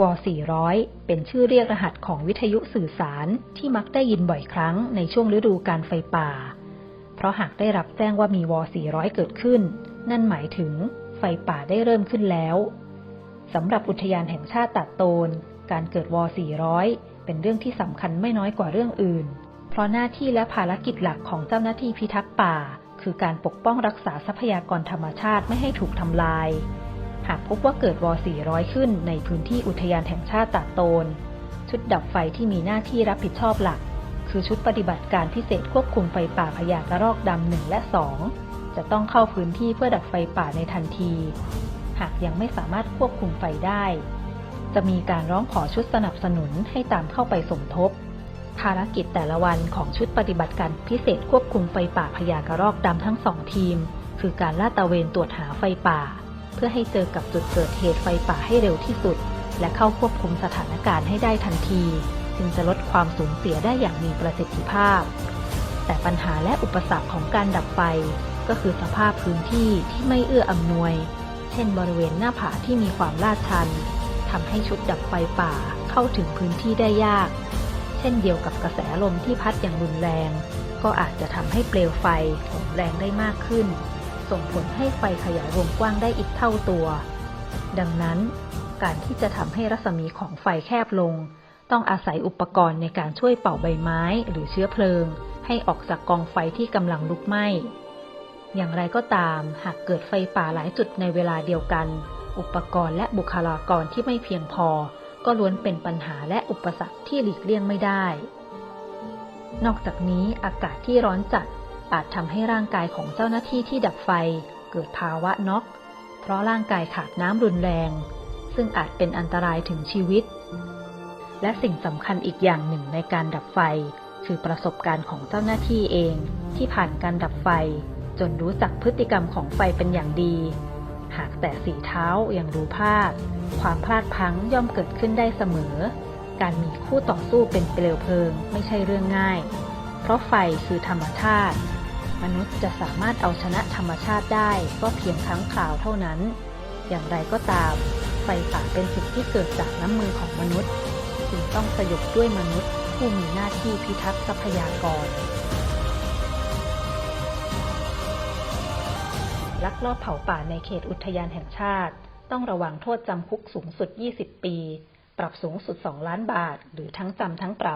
ว 400 เป็นชื่อเรียกรหัสของวิทยุสื่อสารที่มักได้ยินบ่อยครั้งในช่วงฤดูการไฟป่า เพราะหากได้รับแจ้งว่ามีว 400 เกิดขึ้น นั่นหมายถึงไฟป่าได้เริ่มขึ้นแล้วสำหรับอุทยานแห่งชาติตาดโตน การเกิดว 400 เป็นเรื่องที่สำคัญไม่น้อยกว่าเรื่องอื่น เพราะหน้าที่และภารกิจหลักของเจ้าหน้าที่พิทักษ์ป่า คือการปกป้องรักษาทรัพยากรธรรมชาติไม่ให้ถูกทำลาย หากพบว่าเกิดว 400 ขึ้นในพื้นที่อุทยานแห่งชาติตาดโตน ชุดดับไฟที่มีหน้าที่รับผิดชอบหลัก คือชุดปฏิบัติการพิเศษควบคุมไฟป่าพยากระรอกดำหนึ่งและ2จะต้องเข้าพื้นที่เพื่อดับไฟป่าในทันที หากยังไม่สามารถควบคุมไฟได้ จะมีการร้องขอชุดสนับสนุนให้ตามเข้าไปสมทบ ภารกิจแต่ละวันของชุดปฏิบัติการพิเศษควบคุมไฟป่าพยากระรอกดำทั้งสองทีม คือการลาดตระเวนตรวจหาไฟป่า เพื่อให้เจอกับจุดเกิดเหตุไฟป่าให้เร็วที่สุด และเข้าควบคุมสถานการณ์ให้ได้ทันที จึงจะลดความสูญเสียได้อย่างมีประสิทธิภาพ แต่ปัญหาและอุปสรรคของการดับไฟ ก็คือสภาพพื้นที่ที่ไม่เอื้ออำนวย เช่น บริเวณหน้าผาที่มีความลาดชันทำให้ชุดดับไฟป่าเข้าถึงพื้นที่ได้ยาก เช่นเดียวกับกระแสลมที่พัดอย่างรุนแรง ก็อาจจะทำให้เปลวไฟโหมแรงได้มากขึ้น ส่งผลให้ไฟขยายวงกว้างได้อีกเท่าตัว ดังนั้น การที่จะทำให้รัศมีของไฟแคบลง ต้องอาศัยอุปกรณ์ในการช่วยเป่าใบไม้หรือเชื้อเพลิง ให้ออกจากกองไฟที่กำลังลุกไหม้ อย่างไรก็ตาม หากเกิดไฟป่าหลายจุดในเวลาเดียวกัน อุปกรณ์และบุคลากรที่ไม่เพียงพอ ก็ล้วนเป็นปัญหาและอุปสรรคที่หลีกเลี่ยงไม่ได้ นอกจากนี้อากาศที่ร้อนจัด อาจทำให้ร่างกายของเจ้าหน้าที่ที่ดับไฟ เกิดภาวะน็อก เพราะร่างกายขาดน้ำรุนแรง ซึ่งอาจเป็นอันตรายถึงชีวิต และสิ่งสำคัญอีกอย่างหนึ่งในการดับไฟ คือประสบการณ์ของเจ้าหน้าที่เองที่ผ่านการดับไฟ จนรู้จักพฤติกรรมของไฟเป็นอย่างดี หากแต่สีเท้ายังรู้พลาด ความพลาดพลั้งย่อมเกิดขึ้นได้เสมอ การมีคู่ต่อสู้เป็นเปลวเพลิง ไม่ใช่เรื่องง่าย เพราะไฟคือธรรมชาติ มนุษย์จะสามารถเอาชนะธรรมชาติได้ก็เพียงครั้งคราวเท่านั้น อย่างไรก็ตาม ไฟป่าเป็นสิ่งที่เกิดจากน้ำมือของมนุษย์จึงต้องสยบด้วยมนุษย์ผู้มีหน้าที่พิทักษ์ทรัพยากร ลักลอบเผาป่าในเขตอุทยานแห่งชาติ ต้องระวังโทษจำคุกสูงสุด 20 ปี ปรับสูงสุด 2 ล้านบาท หรือทั้งจำทั้งปรับ